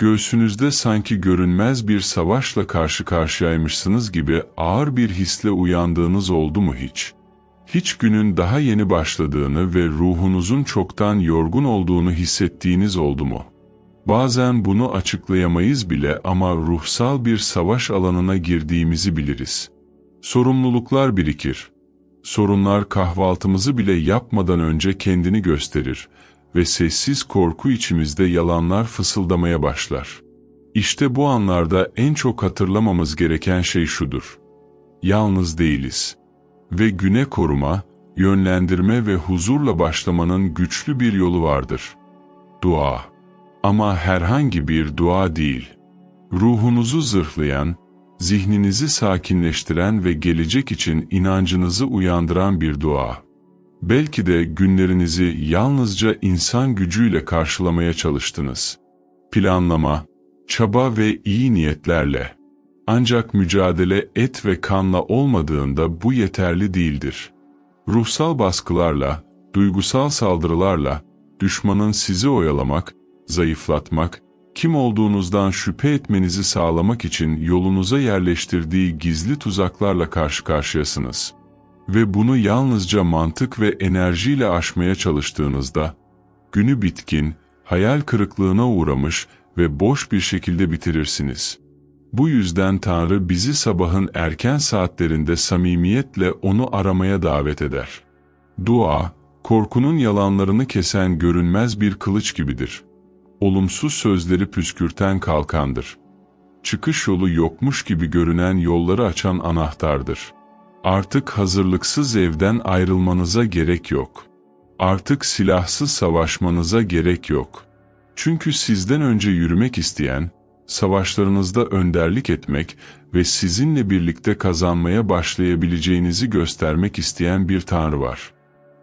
Göğsünüzde sanki görünmez bir savaşla karşı karşıyaymışsınız gibi ağır bir hisle uyandığınız oldu mu hiç? Hiç günün daha yeni başladığını ve ruhunuzun çoktan yorgun olduğunu hissettiğiniz oldu mu? Bazen bunu açıklayamayız bile ama ruhsal bir savaş alanına girdiğimizi biliriz. Sorumluluklar birikir. Sorunlar kahvaltımızı bile yapmadan önce kendini gösterir ve sessiz korku içimizde yalanlar fısıldamaya başlar. İşte bu anlarda en çok hatırlamamız gereken şey şudur. Yalnız değiliz. Ve güne koruma, yönlendirme ve huzurla başlamanın güçlü bir yolu vardır. Dua. Ama herhangi bir dua değil. Ruhunuzu zırhlayan, zihninizi sakinleştiren ve gelecek için inancınızı uyandıran bir dua. Belki de günlerinizi yalnızca insan gücüyle karşılamaya çalıştınız. Planlama, çaba ve iyi niyetlerle. Ancak mücadele et ve kanla olmadığında bu yeterli değildir. Ruhsal baskılarla, duygusal saldırılarla, düşmanın sizi oyalamak, zayıflatmak, kim olduğunuzdan şüphe etmenizi sağlamak için yolunuza yerleştirdiği gizli tuzaklarla karşı karşıyasınız. Ve bunu yalnızca mantık ve enerjiyle aşmaya çalıştığınızda, günü bitkin, hayal kırıklığına uğramış ve boş bir şekilde bitirirsiniz. Bu yüzden Tanrı bizi sabahın erken saatlerinde samimiyetle onu aramaya davet eder. Dua, korkunun yalanlarını kesen görünmez bir kılıç gibidir olumsuz sözleri püskürten kalkandır. Çıkış yolu yokmuş gibi görünen yolları açan anahtardır. Artık hazırlıksız evden ayrılmanıza gerek yok. Artık silahsız savaşmanıza gerek yok. Çünkü sizden önce yürümek isteyen, savaşlarınızda önderlik etmek ve sizinle birlikte kazanmaya başlayabileceğinizi göstermek isteyen bir Tanrı var.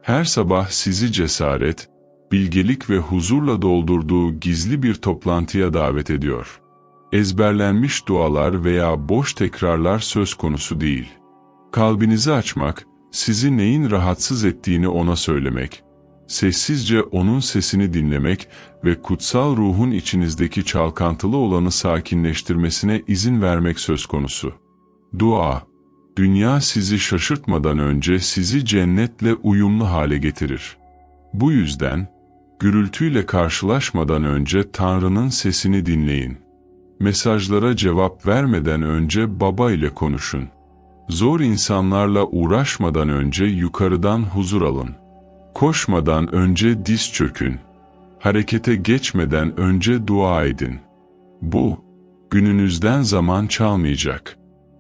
Her sabah sizi cesaret, bilgelik ve huzurla doldurduğu gizli bir toplantıya davet ediyor. Ezberlenmiş dualar veya boş tekrarlar söz konusu değil. Kalbinizi açmak, sizi neyin rahatsız ettiğini ona söylemek, sessizce onun sesini dinlemek ve kutsal ruhun içinizdeki çalkantılı olanı sakinleştirmesine izin vermek söz konusu. Dua, dünya sizi şaşırtmadan önce sizi cennetle uyumlu hale getirir. Bu yüzden, Gürültüyle karşılaşmadan önce Tanrı'nın sesini dinleyin. Mesajlara cevap vermeden önce Baba ile konuşun. Zor insanlarla uğraşmadan önce yukarıdan huzur alın. Koşmadan önce diz çökün. Harekete geçmeden önce dua edin. Bu, gününüzden zaman çalmayacak.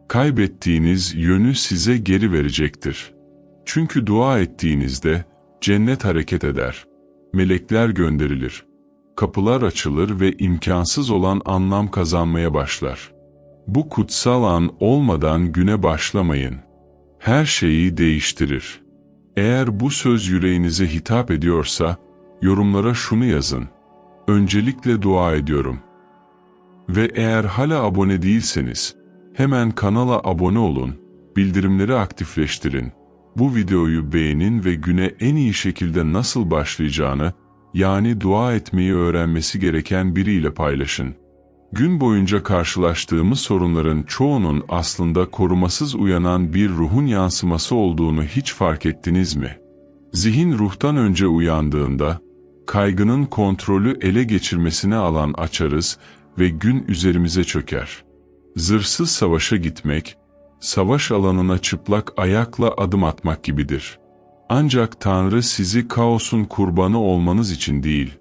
Kaybettiğiniz yönü size geri verecektir. Çünkü dua ettiğinizde cennet hareket eder melekler gönderilir. Kapılar açılır ve imkansız olan anlam kazanmaya başlar. Bu kutsal an olmadan güne başlamayın. Her şeyi değiştirir. Eğer bu söz yüreğinize hitap ediyorsa, yorumlara şunu yazın. Öncelikle dua ediyorum. Ve eğer hala abone değilseniz, hemen kanala abone olun, bildirimleri aktifleştirin bu videoyu beğenin ve güne en iyi şekilde nasıl başlayacağını, yani dua etmeyi öğrenmesi gereken biriyle paylaşın. Gün boyunca karşılaştığımız sorunların çoğunun aslında korumasız uyanan bir ruhun yansıması olduğunu hiç fark ettiniz mi? Zihin ruhtan önce uyandığında, kaygının kontrolü ele geçirmesine alan açarız ve gün üzerimize çöker. Zırsız savaşa gitmek, savaş alanına çıplak ayakla adım atmak gibidir. Ancak Tanrı sizi kaosun kurbanı olmanız için değil,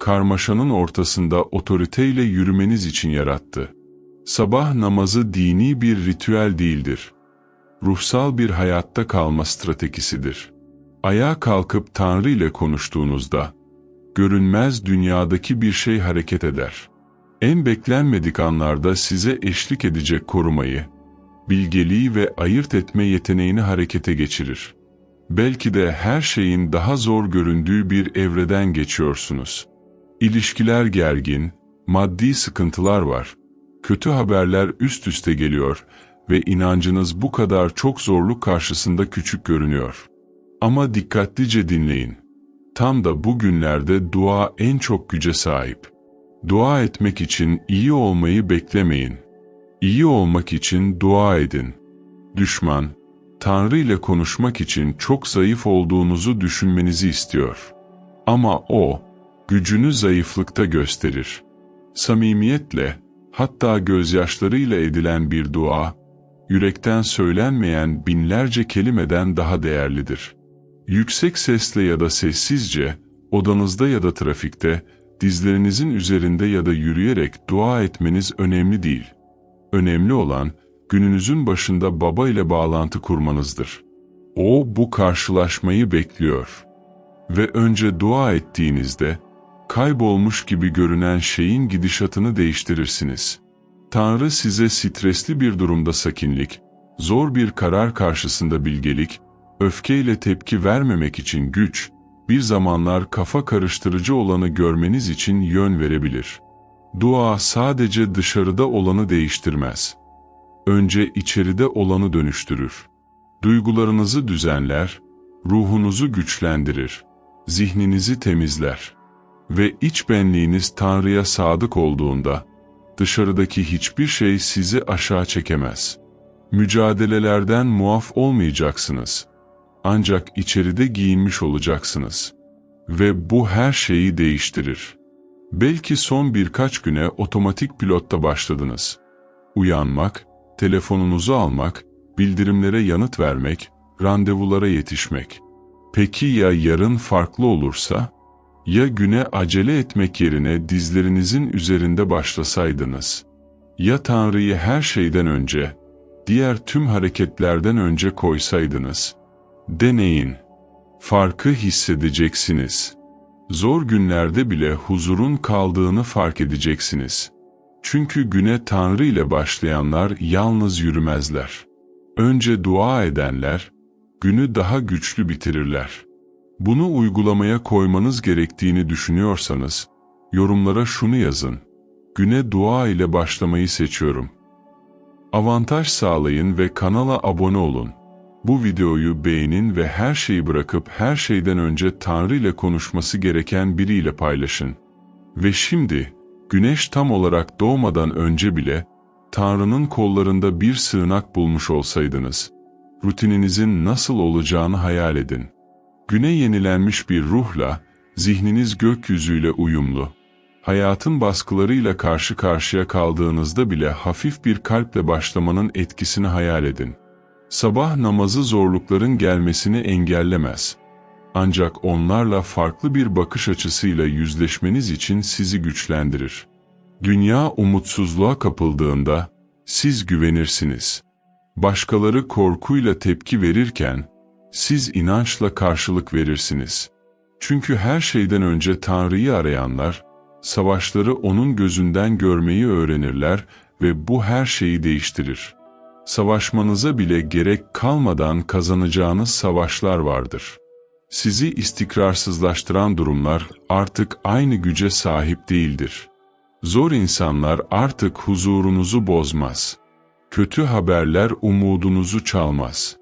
karmaşanın ortasında otoriteyle yürümeniz için yarattı. Sabah namazı dini bir ritüel değildir. Ruhsal bir hayatta kalma stratejisidir. Ayağa kalkıp Tanrı ile konuştuğunuzda, görünmez dünyadaki bir şey hareket eder. En beklenmedik anlarda size eşlik edecek korumayı, bilgeliği ve ayırt etme yeteneğini harekete geçirir. Belki de her şeyin daha zor göründüğü bir evreden geçiyorsunuz. İlişkiler gergin, maddi sıkıntılar var, kötü haberler üst üste geliyor ve inancınız bu kadar çok zorluk karşısında küçük görünüyor. Ama dikkatlice dinleyin. Tam da bu günlerde dua en çok güce sahip. Dua etmek için iyi olmayı beklemeyin. İyi olmak için dua edin. Düşman, Tanrı ile konuşmak için çok zayıf olduğunuzu düşünmenizi istiyor. Ama o, gücünü zayıflıkta gösterir. Samimiyetle, hatta gözyaşlarıyla edilen bir dua, yürekten söylenmeyen binlerce kelimeden daha değerlidir. Yüksek sesle ya da sessizce, odanızda ya da trafikte, dizlerinizin üzerinde ya da yürüyerek dua etmeniz önemli değil. Önemli olan, gününüzün başında baba ile bağlantı kurmanızdır. O bu karşılaşmayı bekliyor. Ve önce dua ettiğinizde, kaybolmuş gibi görünen şeyin gidişatını değiştirirsiniz. Tanrı size stresli bir durumda sakinlik, zor bir karar karşısında bilgelik, öfkeyle tepki vermemek için güç, bir zamanlar kafa karıştırıcı olanı görmeniz için yön verebilir. Dua sadece dışarıda olanı değiştirmez. Önce içeride olanı dönüştürür. Duygularınızı düzenler, ruhunuzu güçlendirir, zihninizi temizler. Ve iç benliğiniz Tanrı'ya sadık olduğunda, dışarıdaki hiçbir şey sizi aşağı çekemez. Mücadelelerden muaf olmayacaksınız. Ancak içeride giyinmiş olacaksınız. Ve bu her şeyi değiştirir. Belki son birkaç güne otomatik pilotta başladınız. Uyanmak, telefonunuzu almak, bildirimlere yanıt vermek, randevulara yetişmek. Peki ya yarın farklı olursa? Ya güne acele etmek yerine dizlerinizin üzerinde başlasaydınız? Ya Tanrı'yı her şeyden önce, diğer tüm hareketlerden önce koysaydınız? Deneyin. Farkı hissedeceksiniz. Zor günlerde bile huzurun kaldığını fark edeceksiniz. Çünkü güne Tanrı ile başlayanlar yalnız yürümezler. Önce dua edenler, günü daha güçlü bitirirler. Bunu uygulamaya koymanız gerektiğini düşünüyorsanız, yorumlara şunu yazın. Güne dua ile başlamayı seçiyorum. Avantaj sağlayın ve kanala abone olun. Bu videoyu beğenin ve her şeyi bırakıp her şeyden önce Tanrı ile konuşması gereken biriyle paylaşın. Ve şimdi, güneş tam olarak doğmadan önce bile, Tanrı'nın kollarında bir sığınak bulmuş olsaydınız, rutininizin nasıl olacağını hayal edin. Güne yenilenmiş bir ruhla, zihniniz gökyüzüyle uyumlu. Hayatın baskılarıyla karşı karşıya kaldığınızda bile hafif bir kalple başlamanın etkisini hayal edin. Sabah namazı zorlukların gelmesini engellemez. Ancak onlarla farklı bir bakış açısıyla yüzleşmeniz için sizi güçlendirir. Dünya umutsuzluğa kapıldığında siz güvenirsiniz. Başkaları korkuyla tepki verirken siz inançla karşılık verirsiniz. Çünkü her şeyden önce Tanrı'yı arayanlar, savaşları O'nun gözünden görmeyi öğrenirler ve bu her şeyi değiştirir. Savaşmanıza bile gerek kalmadan kazanacağınız savaşlar vardır. Sizi istikrarsızlaştıran durumlar artık aynı güce sahip değildir. Zor insanlar artık huzurunuzu bozmaz. Kötü haberler umudunuzu çalmaz.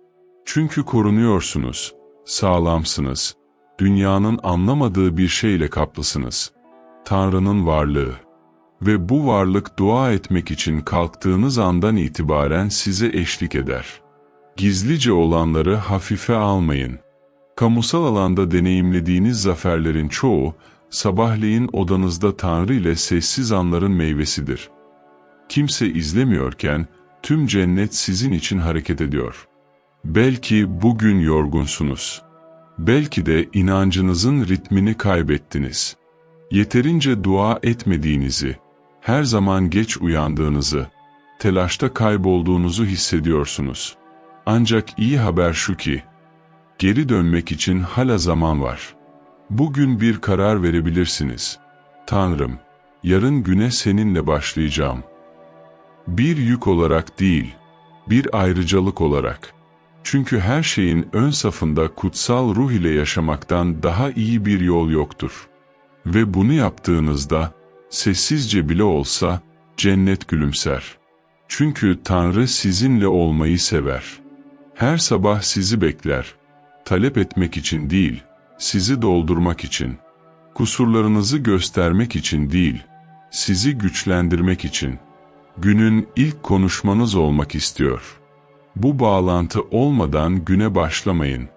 Çünkü korunuyorsunuz, sağlamsınız, dünyanın anlamadığı bir şeyle kaplısınız. Tanrı'nın varlığı. Ve bu varlık dua etmek için kalktığınız andan itibaren size eşlik eder. Gizlice olanları hafife almayın. Kamusal alanda deneyimlediğiniz zaferlerin çoğu, sabahleyin odanızda Tanrı ile sessiz anların meyvesidir. Kimse izlemiyorken, tüm cennet sizin için hareket ediyor.'' Belki bugün yorgunsunuz. Belki de inancınızın ritmini kaybettiniz. Yeterince dua etmediğinizi, her zaman geç uyandığınızı, telaşta kaybolduğunuzu hissediyorsunuz. Ancak iyi haber şu ki, geri dönmek için hala zaman var. Bugün bir karar verebilirsiniz. Tanrım, yarın güne seninle başlayacağım. Bir yük olarak değil, bir ayrıcalık olarak.'' Çünkü her şeyin ön safında kutsal ruh ile yaşamaktan daha iyi bir yol yoktur. Ve bunu yaptığınızda, sessizce bile olsa, cennet gülümser. Çünkü Tanrı sizinle olmayı sever. Her sabah sizi bekler. Talep etmek için değil, sizi doldurmak için. Kusurlarınızı göstermek için değil, sizi güçlendirmek için günün ilk konuşmanız olmak istiyor. Bu bağlantı olmadan güne başlamayın.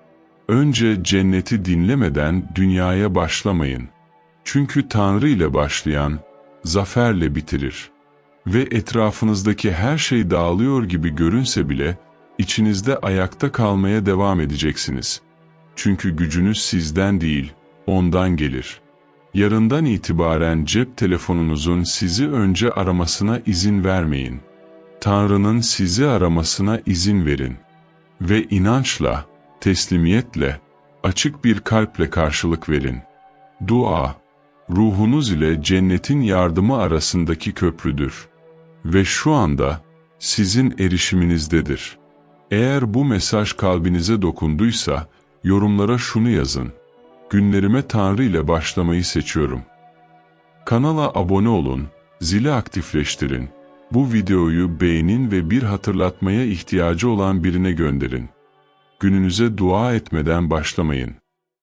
Önce cenneti dinlemeden dünyaya başlamayın. Çünkü Tanrı ile başlayan, zaferle bitirir. Ve etrafınızdaki her şey dağılıyor gibi görünse bile, içinizde ayakta kalmaya devam edeceksiniz. Çünkü gücünüz sizden değil, ondan gelir. Yarından itibaren cep telefonunuzun sizi önce aramasına izin vermeyin. Tanrı'nın sizi aramasına izin verin. Ve inançla, teslimiyetle, açık bir kalple karşılık verin. Dua, ruhunuz ile cennetin yardımı arasındaki köprüdür. Ve şu anda sizin erişiminizdedir. Eğer bu mesaj kalbinize dokunduysa, yorumlara şunu yazın. Günlerime Tanrı ile başlamayı seçiyorum. Kanala abone olun, zili aktifleştirin. Bu videoyu beğenin ve bir hatırlatmaya ihtiyacı olan birine gönderin. Gününüze dua etmeden başlamayın.